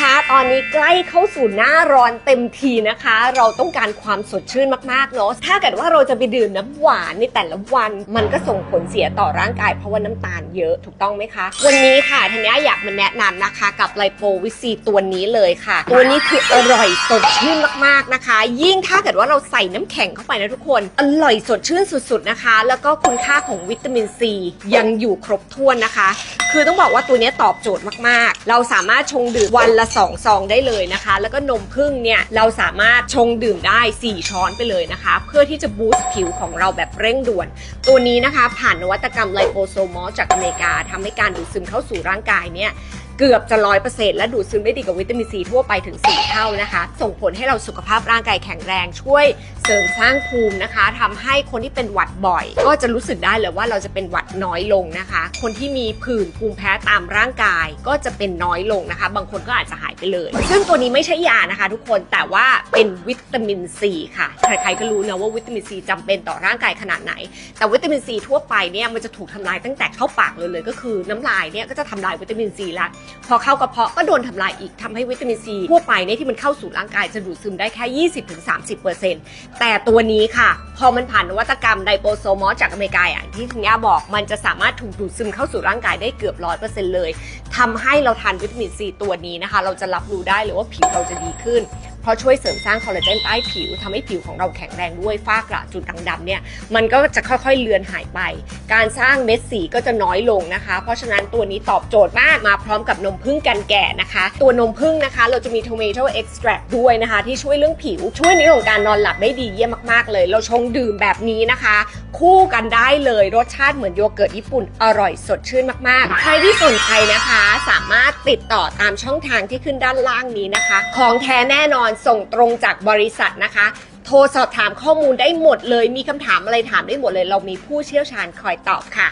คะ ตอนนี้ใกล้เข้าสู่หน้าร้อนเต็มทีนะคะ เราต้องการความสดชื่นมากๆเนาะถ้าเกิดว่าเราจะไปดื่มน้ำหวานในแต่ละวัน มันก็ส่งผลเสียต่อร่างกายเพราะว่าน้ำตาลเยอะถูกต้องไหมคะ วันนี้ค่ะทันยาอยากมาแนะนำนะคะกับไลโปวิซีตัวนี้เลยค่ะ ตัวนี้คืออร่อยสดชื่นมากๆนะคะ ยิ่งถ้าเกิดว่าเราใส่น้ำแข็งเข้าไปนะทุกคนอร่อยสดชื่นสุดๆนะคะ แล้วก็คุณค่าของวิตามินซียังอยู่ครบถ้วนนะคะ คือต้องบอกว่าตัวนี้ตอบโจทย์มากๆ เราสามารถชงดื่มวันละสองซองได้เลยนะคะ แล้วก็นมผึ้งเนี่ยเราสามารถชงดื่มได้ 4 ช้อนไปเลยนะคะ เพื่อที่จะบูสต์ผิวของเราแบบเร่งด่วน ตัวนี้นะคะ ผ่านนวัตกรรมไลโปโซมอลจากอเมริกาทำให้การดูดซึมเข้าสู่ร่างกายเนี่ย เกือบจะร้อยเปอร์เซ็นต์และดูดซึมได้ดีกว่าวิตามินซีทั่วไปถึง 4 เท่านะคะ ส่งผลให้เราสุขภาพร่างกายแข็งแรงช่วยเสริมสร้างภูมินะคะทำให้คนที่เป็นหวัดบ่อย ก็จะรู้สึกได้เลยว่าเราจะเป็นหวัดน้อยลงนะคะ คนที่มีผื่นภูมิแพ้ตามร่างกาย ก็จะเป็นน้อยลงนะคะ บางคนก็อาจจะหายไปเลย ซึ่งตัวนี้ไม่ใช่ยานะคะ ทุกคนแต่ว่าเป็นวิตามินซีค่ะใครๆก็รู้นะว่าวิตามินซีจำเป็นต่อร่างกายขนาดไหน แต่วิตามินซีทั่วไปเนี่ยมันจะถูกทำลายตั้งแต่เข้าปากเลยเลยก็คือน้ำลายเนี่ยก็จะทำลายวิตามินซีละพอเข้ากระเพาะก็โดนทำลายอีกทำให้วิตามินซีทั่วไปเนี่ยที่มันเข้าสู่ร่างกายจะดูดซึมได้แค่ 20-30%แต่ตัวนี้ค่ะ พอมันผ่านนวัตกรรมไดโปโซมอสจากอเมริกาอย่างที่คุณย่าบอก มันจะสามารถถูกดูดซึมเข้าสู่ร่างกายได้เกือบร้อยเปอร์เซนต์เลยทำให้เราทานวิตามินซีตัวนี้นะคะ เราจะรับรู้ได้เลยว่าผิวเราจะดีขึ้น เพราะช่วยเสริมสร้างคอลลาเจนใต้ผิวทำให้ผิวของเราแข็งแรงด้วยฝ้ากระจุดด่างดำเนี่ยมันก็จะค่อยๆเลือนหายไป การสร้างเม็ดสีก็จะน้อยลงนะคะ เพราะฉะนั้นตัวนี้ตอบโจทย์มากมาพร้อมกับนมผึ้งกันแก่นะคะ ตัวนมผึ้งนะคะ เราจะมี tomato extract ด้วยนะคะ ที่ช่วยเรื่องผิว ช่วยในเรื่องการนอนหลับได้ดีเยี่ยมมากๆเลย เราชงดื่มแบบนี้นะคะ คู่กันได้เลยรสชาติเหมือนโยเกิร์ตญี่ปุ่นอร่อยสดชื่นมากๆใครที่สนใจนะคะ สามารถติดต่อตามช่องทางที่ขึ้นด้านล่างนี้นะคะ ของแท้แน่นอนส่งตรงจากบริษัทนะคะ โทรสอบถามข้อมูลได้หมดเลย มีคำถามอะไรถามได้หมดเลย เรามีผู้เชี่ยวชาญคอยตอบค่ะ